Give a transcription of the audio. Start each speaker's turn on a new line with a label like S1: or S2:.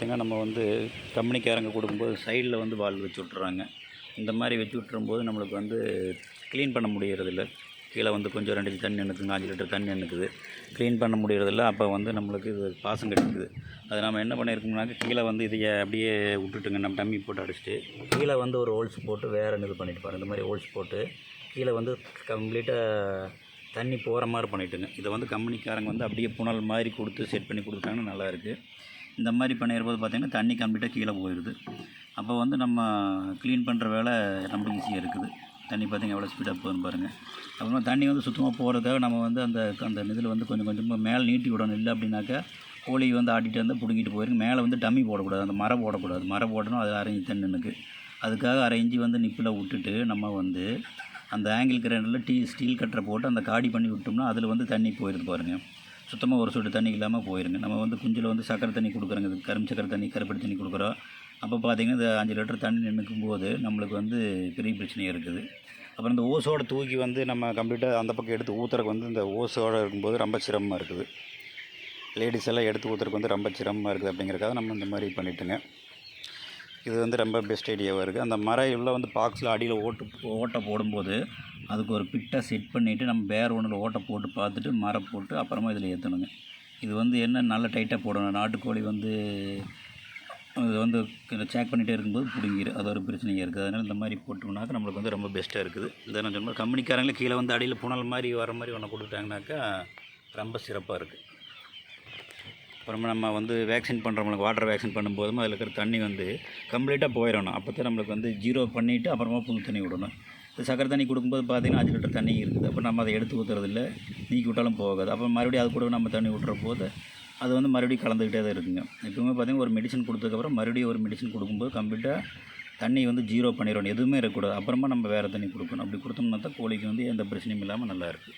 S1: பார்த்திங்கன்னா நம்ம வந்து கம்பெனிக்காரங்க கொடுக்கும்போது சைடில் வந்து வால் வச்சு விட்றாங்க இந்த மாதிரி வச்சு விட்டுரும்போது நம்மளுக்கு வந்து க்ளீன் பண்ண முடியறதில்ல. கீழே வந்து கொஞ்சம் ரெண்டு லிட்டர் தண்ணி எனக்குங்க அஞ்சு லிட்டர் தண்ணி எனக்குது க்ளீன் பண்ண முடியறதில்ல. அப்போ வந்து நம்மளுக்கு இது பாசம் கிடைக்குது. அது நம்ம என்ன பண்ணியிருக்கோம்னாக்க கீழே வந்து இதையே அப்படியே விட்டுட்டுங்க. நம்ம டம்மி போட்டு அடிச்சுட்டு கீழே வந்து ஒரு ஹோல்ஸ் போட்டு வேறு இது பண்ணிட்டு பாருங்க. இந்த மாதிரி ஹோல்ஸ் போட்டு கீழே வந்து கம்ப்ளீட்டாக தண்ணி போகிற மாதிரி பண்ணிட்டுங்க. இதை வந்து கம்பெனிக்காரங்க வந்து அப்படியே புனல் மாதிரி கொடுத்து செட் பண்ணி கொடுத்தாங்கன்னா நல்லாயிருக்கு இந்த மாதிரி பண்ணிடும்போது பார்த்திங்கன்னா தண்ணி கம்ப்ளீட்டாக கீழே போயிடுது அப்போ வந்து நம்ம க்ளீன் பண்ணுற வேலை ரொம்ப ஈஸியாக இருக்குது. தண்ணி பார்த்திங்க எவ்வளோ ஸ்பீடாக போகுதுன்னு பாருங்கள் அப்புறமா தண்ணி வந்து சுத்தமாக போகிறதுக்காக நம்ம வந்து அந்த அந்த இதில் வந்து கொஞ்சம் கொஞ்சமாக மேலே நீட்டி விடணும். இல்லை அப்படின்னாக்கா கோழி வந்து ஆட்டிகிட்டு வந்து பிடுங்கிட்டு போயிருங்க மேலே வந்து டம்மி போடக்கூடாது. அந்த மரம் போடக்கூடாது. மரம் போடணும். அது அரைஞ்சி தண்ணுக்கு அதுக்காக அரைஞ்சி வந்து நிப்பில் விட்டுட்டு நம்ம வந்து அந்த ஆங்கிள் கிரைண்டரில் டீ ஸ்டீல் கட்டரை போட்டு அந்த காடி பண்ணி விட்டோம்னா அதில் வந்து தண்ணி போயிடுது பாருங்கள் சுத்தமாக ஒரு சொட்டு தண்ணி இல்லாமல் போயிருங்க. நம்ம வந்து குஞ்சில் வந்து சக்கரை தண்ணி கொடுக்குறோங்க. இது கரும்பு சக்கரை தண்ணி கருப்படி தண்ணி கொடுக்குறோம். அப்போ பார்த்திங்கன்னா இந்த அஞ்சு லிட்டர் தண்ணி நின்றுக்கும் போது நம்மளுக்கு வந்து பெரிய பிரச்சனையாக இருக்குது. அப்புறம் இந்த ஓஸோட தூக்கி வந்து நம்ம கம்ப்ளீட்டாக அந்த பக்கம் எடுத்து ஊற்றுறக்கு வந்து இந்த ஓஸோட இருக்கும்போது ரொம்ப சிரமமாக இருக்குது. லேடிஸ் எல்லாம் எடுத்து ஊற்றுறக்கு வந்து ரொம்ப சிரமமாக இருக்குது அப்படிங்கிறக்காக நம்ம இந்த மாதிரி பண்ணிட்டுங்க. இது வந்து ரொம்ப பெஸ்ட் ஐடியாவாக இருக்குது அந்த மரம் உள்ள வந்து பாக்ஸில் அடியில் ஓட்டு ஓட்டை போடும்போது அதுக்கு ஒரு பிட்டை செட் பண்ணிவிட்டு நம்ம வேறு ஒன்றில் ஓட்டை போட்டு பார்த்துட்டு மரம் போட்டு அப்புறமா இதில் ஏற்றணுங்க இது வந்து என்ன நல்ல டைட்டாக போடணும். நாட்டுக்கோழி வந்து இது வந்து சேக் பண்ணிகிட்டே இருக்கும்போது பிடுங்கிடும் அது ஒரு பிரச்சனையாக இருக்குது அதனால் இந்த மாதிரி போட்டோம்னாக்கா நம்மளுக்கு வந்து ரொம்ப பெஸ்ட்டாக இருக்குது. இதை நான் சொன்னால் கம்பெனிக்காரங்களே கீழே வந்து அடியில் புனல் மாதிரி வர மாதிரி ஒன்று கொடுத்தாங்கனாக்கா ரொம்ப சிறப்பாக இருக்குது அப்புறமா நம்ம வந்து வேக்சின் பண்ணுறவங்களுக்கு வாட்டர் வேக்சின் பண்ணும்போதும் அதில் இருக்கிற தண்ணி வந்து கம்ப்ளீட்டாக போயிடணும். அப்போ தான் நம்மளுக்கு வந்து ஜீரோ பண்ணிவிட்டு அப்புறமா புது தண்ணி விடணும். இப்போ சக்கரை தண்ணி கொடுக்கும்போது பார்த்திங்கன்னா அஞ்சு லிட்டர் தண்ணி இருக்குது. அப்போ நம்ம அதை எடுத்து ஊற்றுறதில்ல நீக்கி விட்டாலும் போகாது. அப்புறம் மறுபடியும் அது கூட நம்ம தண்ணி விட்டுற போது அது வந்து மறுபடியும் கலந்துக்கிட்டே தான் இருக்குங்க. எப்பவுமே பார்த்திங்கன்னா ஒரு மெடிசன் கொடுத்ததுக்கப்புறம் மறுபடியும் ஒரு மெடிசன் கொடுக்கும்போது கம்ப்ளீட்டாக தண்ணி வந்து ஜீரோ பண்ணிடணும். எதுவுமே இருக்கக்கூடாது. அப்புறமா நம்ம வேறு தண்ணி கொடுக்கணும். அப்படி கொடுத்தோம்னா தான் கோழிக்கு வந்து எந்த பிரச்சனையும் இல்லாமல் நல்லா இருக்குது